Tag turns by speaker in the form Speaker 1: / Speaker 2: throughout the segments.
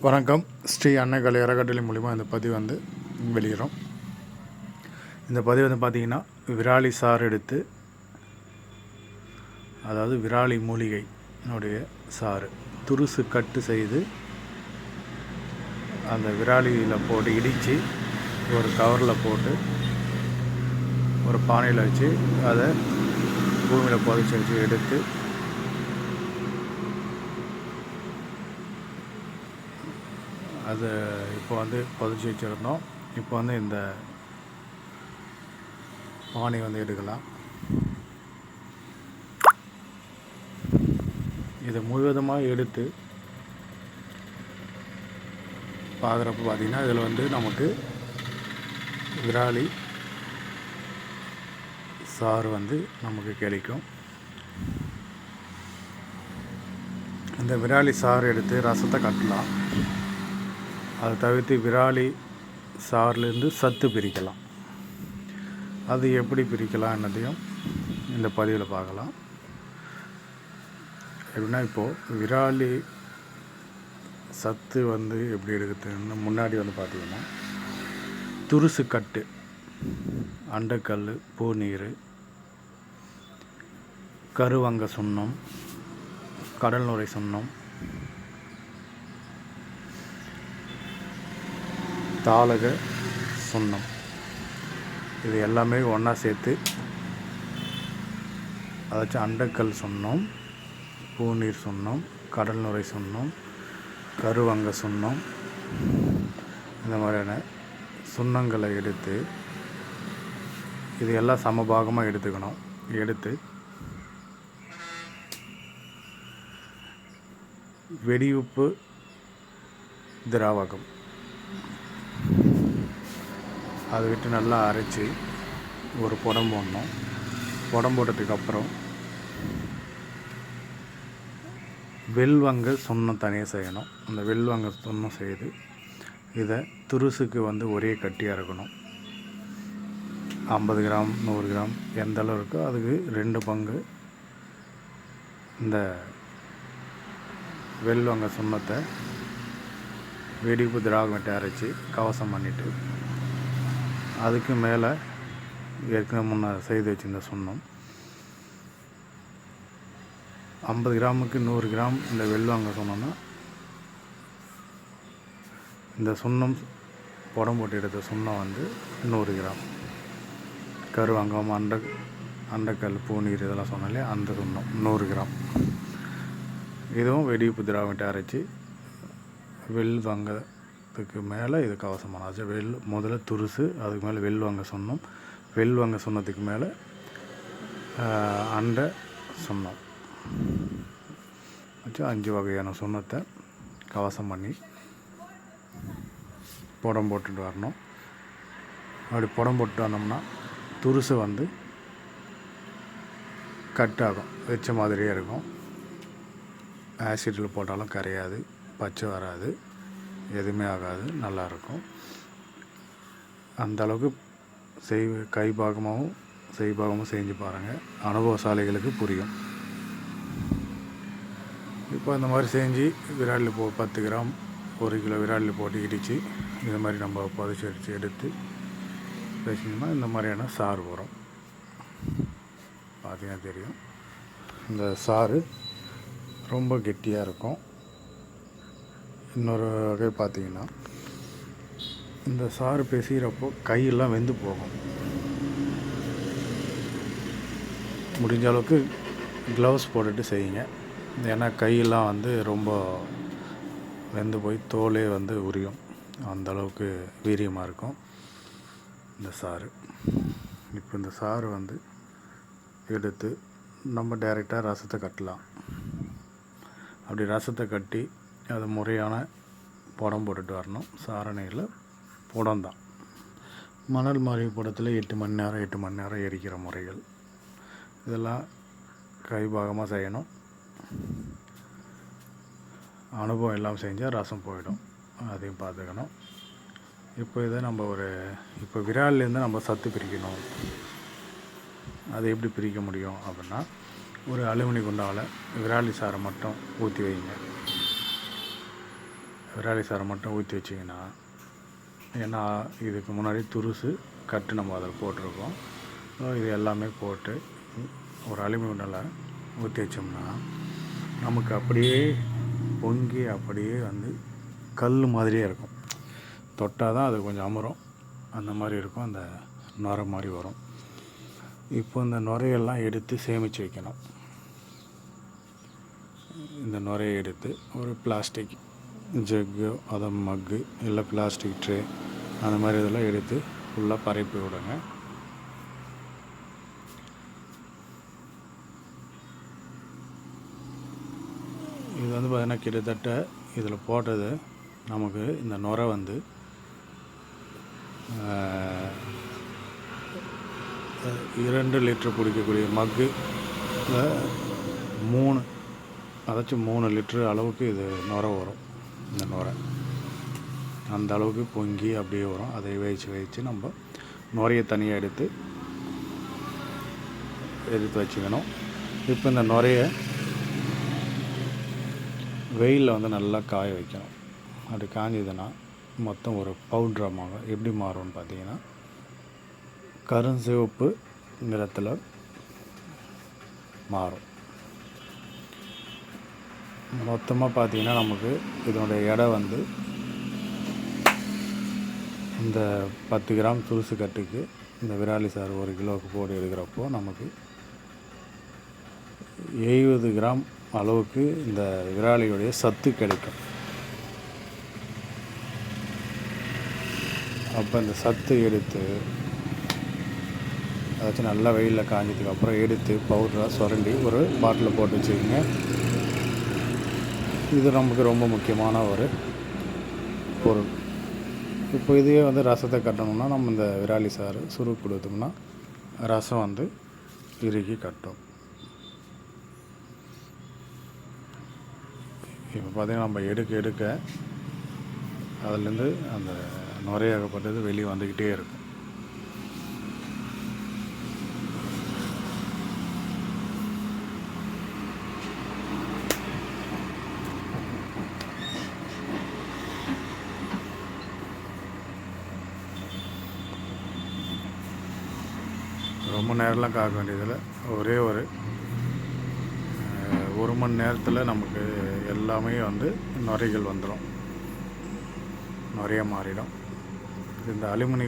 Speaker 1: வணக்கம். ஸ்ரீ அன்னைக்கலை அறக்கட்டளை மூலிமா இந்த பதிவு வந்து வெளியிடும் இந்த பதிவு வந்து பார்த்திங்கன்னா விராலி சாறு எடுத்து அதாவது விராலி மூலிகைனுடைய சாறு துருசு கட்டு செய்து அந்த விராலியில் போட்டு இடித்து ஒரு கவரில் போட்டு ஒரு பானையில் வச்சு அதை பூமியில் புதைச்சி வச்சு எடுத்து அது இப்போ வந்து புதைச்சி வச்சுருந்தோம். இப்போ வந்து இந்த பானை வந்து எடுக்கலாம். இதை முழுவதுமாக எடுத்து பார்க்குறப்ப பார்த்திங்கன்னா இதில் வந்து நமக்கு விராலி சாறு வந்து நமக்கு கிடைக்கும். இந்த விராலி சாறு எடுத்து ரசத்தை கட்டலாம். அதை தவிர்த்து விராலி சார்லேருந்து சத்து பிரிக்கலாம். அது எப்படி பிரிக்கலாம் என்னதையும் இந்த பதிவில் பார்க்கலாம். எப்படின்னா இப்போது விராலி சத்து வந்து எப்படி எடுக்கிறதுன்னு முன்னாடி வந்து பார்த்திங்கன்னா துருசு கட்டு அண்டக்கல் பூநீர் கருவங்க சுண்ணம் கடல் நுரை சுண்ணம் தாளக சுண்ணம். இது எல்லாமே ஒன்றா சேர்த்து அதாச்சும் அண்டக்கல் சுண்ணம் பூநீர் சுண்ணம் கடல் நுரை சுண்ணம் கருவங்க சுண்ணம் இந்த மாதிரியான சுண்ணங்களை எடுத்து இது எல்லாம் சமபாகமாக எடுத்துக்கணும். எடுத்து வெடியுப்பு திராவகம். அதை விட்டு நல்லா அரைச்சி ஒரு புடம் போடணும். புடம் போட்டதுக்கப்புறம் வெல்வங்க சுண்ணம் தனியாக செய்யணும். அந்த வெல்வங்க சுண்ணம் செய்து இதை துருசுக்கு வந்து ஒரே கட்டியாக இருக்கணும் ஐம்பது கிராம் நூறு கிராம் எந்த அளவு இருக்கோ அதுக்கு ரெண்டு பங்கு இந்த வெல்வங்க சுண்ணத்தை வெடிப்பு திராகமிட்டு அரைச்சி கவசம் பண்ணிவிட்டு அதுக்கு மேலே ஏற்கனவே முன்னே செய்து வச்சிருந்த சுண்ணம். ஐம்பது கிராமுக்கு நூறு கிராம் இந்த வெள்ளாங்க சொன்னோன்னா இந்த சுண்ணம் புடம் போட்டு எடுத்த சுண்ணம் வந்து நூறு கிராம். கருவங்கம் அண்ட அண்டைக்கல் பூநீர் இதெல்லாம் சொன்னாலே அந்த சுண்ணம் நூறு கிராம். இதுவும் வெடிப்பு திராவிட்டு அரைச்சி வெள் அதுக்கு மேலே இது கவசமான. ஆச்சு வெள் முதல்ல துருசு அதுக்கு மேலே வெள் வாங்க சொன்னோம். வெள் வாங்க சொன்னதுக்கு மேலே அண்டை சொன்னோம். வச்சு அஞ்சு வகையான சுண்ணத்தை கவசம் பண்ணி புடம் போட்டுட்டு வரணும். அப்படி புடம் போட்டு வந்தோம்னா துருசு வந்து கட் ஆகும். வச்ச மாதிரியே இருக்கும். ஆசிட்டில் போட்டாலும் கரையாது பச்சை வராது. எதுவுமே ஆகாது நல்லாயிருக்கும். அந்த அளவுக்கு செய் கை பாகமாகவும் செய் பாகமும் செஞ்சு பாருங்கள் அனுபவசாலிகளுக்கு புரியும். இப்போ இந்த மாதிரி செஞ்சு விராலில் போ பத்து கிராம் ஒரு கிலோ விராலில் போட்டு இடித்து இந்த மாதிரி நம்ம பதச்சரித்து எடுத்து வச்சிங்கன்னா இந்த மாதிரியான சாறு வரும். பார்த்தீங்கன்னா தெரியும். இந்த சாறு ரொம்ப கெட்டியாக இருக்கும். இன்னொரு வகை பார்த்தீங்கன்னா இந்த சாறு பேசுகிறப்போ கையெல்லாம் வெந்து போகும். முடிஞ்ச அளவுக்கு க்ளவுஸ் போட்டுட்டு செய்யுங்க. ஏன்னா கையெல்லாம் வந்து ரொம்ப வெந்து போய் தோலே வந்து உரியும். அந்த அளவுக்கு வீரியமாக இருக்கும் இந்த சாறு. இப்போ இந்த சாறு வந்து எடுத்து நம்ம டைரெக்டாக ரசத்தை கட்டலாம். அப்படி ரசத்தை கட்டி அது முறையான புடம் போட்டுட்டு வரணும். சாரணையில் படம் தான். மணல் மாறி படத்தில் எட்டு மணி நேரம் எட்டு மணி நேரம் எரிக்கிற முறைகள். இதெல்லாம் கைபாகமாக செய்யணும். அனுபவம் எல்லாம் செஞ்சால் ரசம் போயிடும். அதையும் பார்த்துக்கணும். இப்போ இதை நம்ம ஒரு இப்போ விரால்லேருந்து நம்ம சத்து பிரிக்கணும். அதை எப்படி பிரிக்க முடியும் அப்படின்னா ஒரு அலுமினி குண்டாவில் விராலி சாரை மட்டும் ஊற்றி வைங்க. விராலி சாரை மட்டும் ஊற்றி வச்சிங்கன்னா ஏன்னா இதுக்கு முன்னாடி துருசு கட்டு நம்ம அதில் போட்டிருக்கோம். இது எல்லாமே போட்டு ஒரு அலுமினியில் ஊற்றி வச்சோம்னா நமக்கு அப்படியே பொங்கி அப்படியே வந்து கல் மாதிரியே இருக்கும். தொட்டால் தான் அது கொஞ்சம் அமரும் அந்த மாதிரி இருக்கும் அந்த நுர மாதிரி வரும். இப்போ இந்த நுரையெல்லாம் எடுத்து சேமித்து வைக்கணும். இந்த நுரையை எடுத்து ஒரு பிளாஸ்டிக் ஜக்கு அதை மக்கு இல்லை பிளாஸ்டிக் ட்ரே அந்த மாதிரி இதெல்லாம் எடுத்து ஃபுல்லாக பரப்பி விடுங்க. இது வந்து பார்த்திங்கன்னா கிட்டத்தட்ட இதில் போட்டது நமக்கு இந்த நுரை வந்து இரண்டு லிட்டர் பிடிக்கக்கூடிய மக்கு மூணு அதாச்சும் மூணு லிட்ரு அளவுக்கு இது நுரை வரும். இந்த நுரை. அந்த அளவுக்கு பொங்கி அப்படியே வரும். அதை வேவிச்சு வேவிச்சு நம்ம நுரையை தனியாக எடுத்து எடுத்து வச்சுக்கணும். இப்போ இந்த நுரையை வெயிலில் வந்து நல்லா காய வைக்கணும். அது காஞ்சதுன்னா மொத்தம் ஒரு பவுட்ரமாக எப்படி மாறும்னு பார்த்தீங்கன்னா கருஞ்சிவப்பு நிறத்தில் மாறும். மொத்தமாக பார்த்தீங்கன்னா நமக்கு இதனுடைய எடை வந்து இந்த பத்து கிராம் துருசு கட்டுக்கு இந்த விராலி சார் ஒரு கிலோவுக்கு போட்டு எடுக்கிறப்போ நமக்கு எழுபது கிராம் அளவுக்கு இந்த விராலியுடைய சத்து கிடைக்கும். அப்போ இந்த சத்து எடுத்து அதாச்சும் நல்லா வெயிலில் காஞ்சதுக்கப்புறம் எடுத்து பவுடராக சுரண்டி ஒரு பாட்டில் போட்டு வச்சுக்கோங்க. இது நமக்கு ரொம்ப முக்கியமான ஒரு பொருள். இப்போ இதுவே வந்து ரசத்தை கட்டணும்னா நம்ம இந்த விராலி சாறு சுருக்கு கொடுத்தோம்னா ரசம் வந்து இறுகி கட்டும். இப்போ பார்த்திங்கன்னா நம்ம எடுக்க எடுக்க அதுலேருந்து அந்த நுரையாகப்பட்டது வெளியே வந்துக்கிட்டே இருக்கும் ரொம்ப நேரம்லாம் காக்க வேண்டியதில்லை. ஒரே ஒரு ஒரு மணி நேரத்தில் நமக்கு எல்லாமே வந்து நுரைகள் வந்துடும் நுரைய மாறிடும். இந்த அலுமினி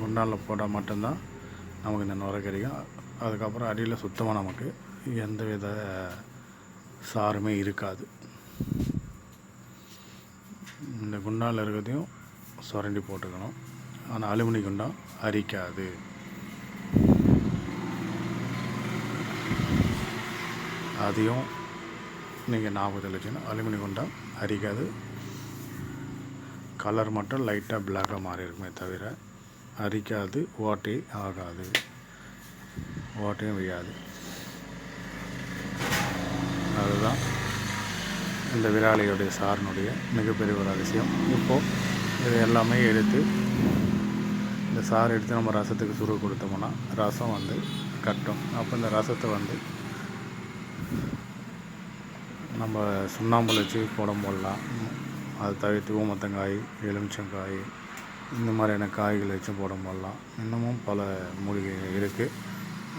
Speaker 1: முன்னால் போட்டால் மட்டும்தான் நமக்கு இந்த நுரை கிடைக்கும். அதுக்கப்புறம் அடியில் சுத்தமாக நமக்கு எந்த வித சாருமே இருக்காது. இந்த குண்டானில் இருக்கிறதையும் சுரண்டி போட்டுக்கணும். ஆனால் அலுமினி குண்டான் அரிக்காது. அதையும் நீங்கள் ஞாபகத்தில் வச்சுக்கணும். அலுமினி குண்டா அரிக்காது. கலர் மட்டும் லைட்டாக பிளாக்காக மாறி இருக்குமே தவிர அரிக்காது ஓட்டை ஆகாது. ஓட்டையும் விழாது அதுதான் இந்த விராலியுடைய சாரனுடைய மிகப்பெரிய ஒரு அதிசயம். இப்போது இது எல்லாமே எடுத்து இந்த சாறு எடுத்து நம்ம ரசத்துக்கு சுரு கொடுத்தோம்னா ரசம் வந்து கட்டும். அப்போ இந்த ரசத்தை வந்து நம்ம சுண்ணாம்பில் வச்சு போடம் போடலாம். அதை தவிர்த்து ஊமத்தங்காய் எலுமிச்சங்காய் இந்த மாதிரியான காய்களை வச்சு போட போடலாம். இன்னமும் பல மூலிகைகள் இருக்குது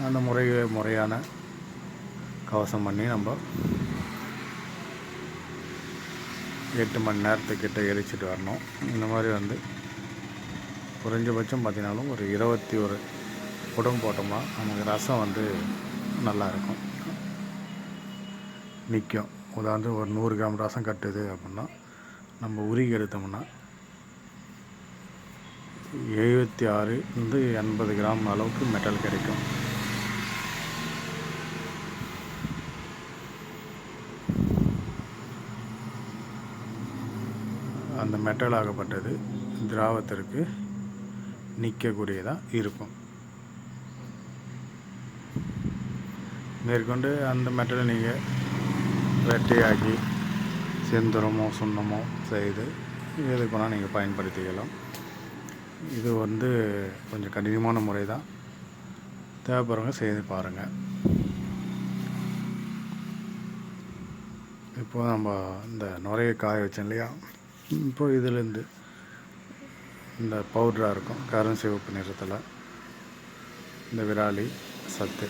Speaker 1: அந்த முறை முறையான கவசம் பண்ணி நம்ம எட்டு மணி நேரத்துக்கிட்ட எரிச்சிட்டு வரணும். இந்த மாதிரி வந்து குறைஞ்சபட்சம் பார்த்திங்கனாலும் ஒரு இருபத்தி ஒரு குடம் போட்டோம்னா நமக்கு ரசம் வந்து நல்லா இருக்கும். நிற்கும் உதாரணம் ஒரு நூறு கிராம் ரசம் கட்டுது அப்படின்னா நம்ம உருகி எடுத்தோம்னா எழுபத்தி ஆறு இருந்து எண்பது கிராம் அளவுக்கு மெட்டல் கிடைக்கும். அந்த மெட்டல் ஆகப்பட்டது திராவத்திற்கு நிற்கக்கூடியதாக இருக்கும். மேற்கொண்டு அந்த மெட்டலை நீங்கள் வெட்டையாக்கி செந்தரமோ சுண்ணமோ செய்து எதுக்கு வேணால் நீங்கள் பயன்படுத்திக்கலாம். இது வந்து கொஞ்சம் கடினமான முறை தான் தேவைப்படுறவங்க செய்து பாருங்கள் இப்போ நம்ம இந்த நுரையை காய வச்சோம் இல்லையா? இப்போ இதுலேருந்து இந்த பவுட்ராக இருக்கும். கரும் சிவப்பு நிறத்தில். இந்த விராலி சத்து.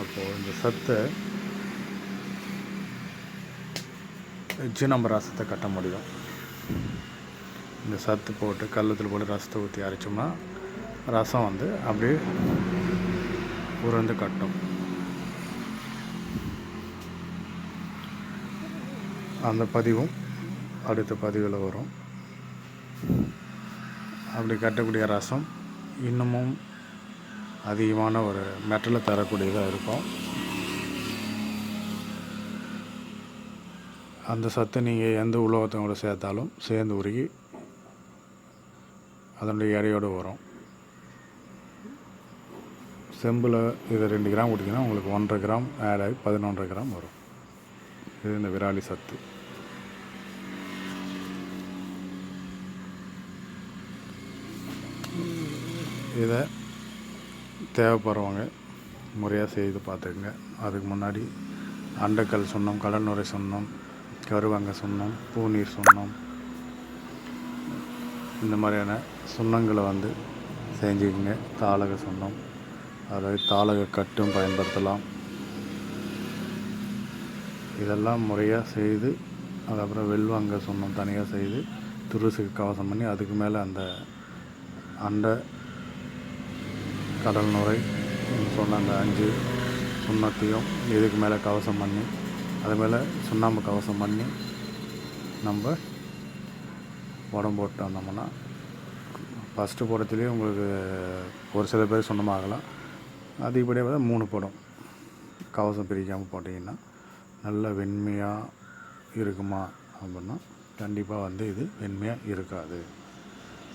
Speaker 1: அப்போது இந்த சத்தை வச்சு நம்ம ரசத்தை கட்ட முடியும். இந்த சத்து போட்டு கல்லத்தில் போட்டு ரசத்தை ஊற்றி அரைச்சோம்னா ரசம் வந்து அப்படியே உறந்து கட்டும். அந்த பதிவும் அடுத்த பதிவில் வரும். அப்படி கட்டக்கூடிய ரசம் இன்னமும் அதிகமான ஒரு மெட்டலை தரக்கூடியதாக இருக்கும். அந்த சத்து நீங்கள் எந்த உலோகத்தோட சேர்த்தாலும் சேர்ந்து உருகி அதனுடைய எடையோடு வரும். செம்பில் இது ரெண்டு கிராம் குடிக்கினா உங்களுக்கு ஒன்றரை கிராம் ஆட் ஆகி பதினொன்றரை கிராம் வரும். இது இந்த விராலி சத்து. இதை தேவைப்படுறவங்க முறையாக செய்து பார்த்துக்குங்க. அதுக்கு முன்னாடி அண்டக்கல் சொன்னோம் கடல் நுரை சொன்னோம் கருவாங்க சுண்ணம் பூநீர் சுண்ணம் இந்த மாதிரியான சுண்ணங்களை வந்து செஞ்சுக்கங்க தாளக சுண்ணம் அதாவது தாளக கட்டும் பயன்படுத்தலாம். இதெல்லாம் முறையாக செய்து அதுக்கப்புறம் வெள்வாங்க சுண்ணம் தனியாக செய்து துருசுக்கு கவசம் பண்ணி அதுக்கு மேலே அந்த அண்டை கடல் நுரை சொன்ன அந்த அஞ்சு சுண்ணத்தையும் இதுக்கு மேலே கவசம் பண்ணி அது மேலே சுண்ணாம்பு கவசம் பண்ணி நம்ம உடம்பு போட்டு வந்தோம்னா ஃபஸ்ட்டு படத்துலேயே உங்களுக்கு ஒரு சில பேர் சொன்னமாகலாம் அதிகப்படியாக பார்த்தா மூணு படம். கவசம் பிரிக்காமல் போட்டிங்கன்னா நல்ல வெண்மையாக இருக்குமா அப்படின்னா கண்டிப்பாக வந்து இது வெண்மையாக இருக்காது.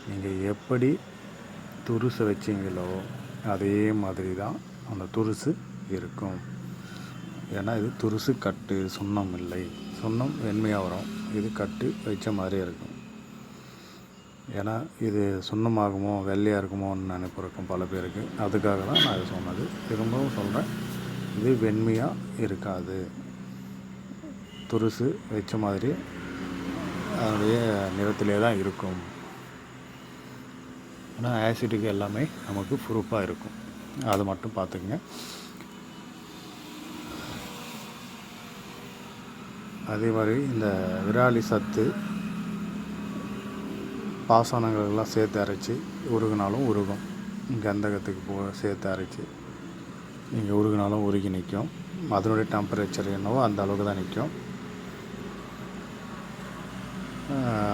Speaker 1: நீங்கள் எப்படி துருசை வச்சிங்களோ அதே மாதிரி தான் அந்த துருசு இருக்கும். ஏன்னா இது துருசு கட்டு சுண்ணம் இல்லை. சுண்ணம் வெண்மையாக வரும். இது கட்டு வைச்ச மாதிரியே இருக்கும். ஏன்னா இது சுண்ணமாகுமோ வெள்ளையாக இருக்குமோன்னு நினைப்பு இருக்கும் பல பேருக்கு. அதுக்காக தான் நான் இது சொன்னது. திரும்பவும் சொல்கிறேன் இது வெண்மையாக இருக்காது. துருசு வச்ச மாதிரி அதனுடைய நிறத்திலே தான் இருக்கும். ஆனால் ஆசிட்டுக்கு எல்லாமே நமக்கு ப்ரூஃபாக இருக்கும். அதை மட்டும் பார்த்துக்குங்க. அதே மாதிரி இந்த விராலி சத்து பாசனங்களெல்லாம் சேர்த்து அரைச்சி உருகினாலும் உருகும். கந்தகத்துக்கு போ சேர்த்து அரைச்சி நீங்கள் உருகினாலும் உருகி நிற்கும் அதனுடைய டெம்பரேச்சர் என்னவோ அந்த அளவுக்கு தான் நிற்கும்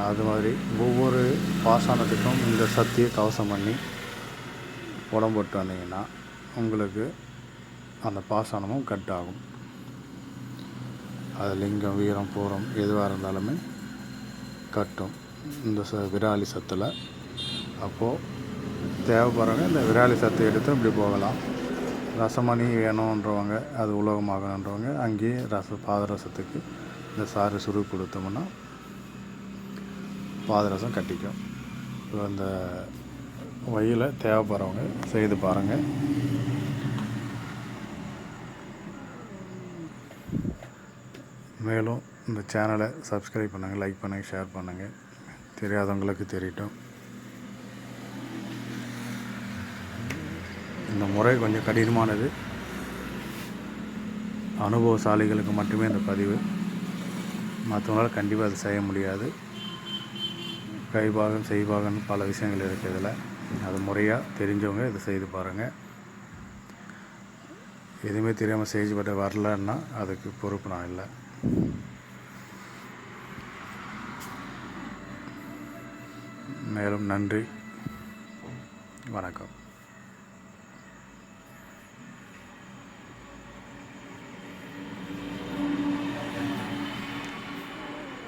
Speaker 1: அது மாதிரி ஒவ்வொரு பாசனத்துக்கும் இந்த சத்தியை கவசம் பண்ணி உடம்பு போட்டு வந்தீங்கன்னா உங்களுக்கு அந்த பாசனமும் கட் ஆகும் அது லிங்கம் வீரம் பூரம் எதுவாக இருந்தாலுமே கட்டும். இந்த ச விராலி சத்தில். அப்போது தேவைப்படுறவங்க இந்த விராலி சத்தை எடுத்து இப்படி போகலாம். ரசமணி வேணுன்றவங்க அது உலோகமாகணுன்றவங்க அங்கேயே ரச பாதரசத்துக்கு இந்த சாறு சுரு கொடுத்தோம்னா பாதரசம் கட்டிக்கும். இப்போ அந்த வழியில் தேவைப்படுறவங்க செய்து பாருங்கள் மேலும் இந்த சேனலை சப்ஸ்கிரைப் பண்ணுங்கள் லைக் பண்ணுங்கள் ஷேர் பண்ணுங்கள் தெரியாதவங்களுக்கு தெரியட்டும். இந்த முறை கொஞ்சம் கடினமானது. அனுபவசாலிகளுக்கு மட்டுமே இந்த பதிவு. மற்றவங்களால் கண்டிப்பாக அதை செய்ய முடியாது. கைபாகம் செய்பாகம்னு பல விஷயங்கள் இருக்குது இதில். அது முறையாக தெரிஞ்சவங்க இதை செய்து பாருங்கள் எதுவுமே தெரியாமல் செய்யப்பட்ட வரலன்னா அதுக்கு பொறுப்பு நான் இல்லை. மேலும் நன்றி. வணக்கம்.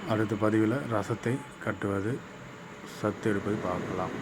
Speaker 1: அடுத்த பதிவில் ரசத்தை கட்டுவது சத்து எடுப்பது பார்க்கலாம்.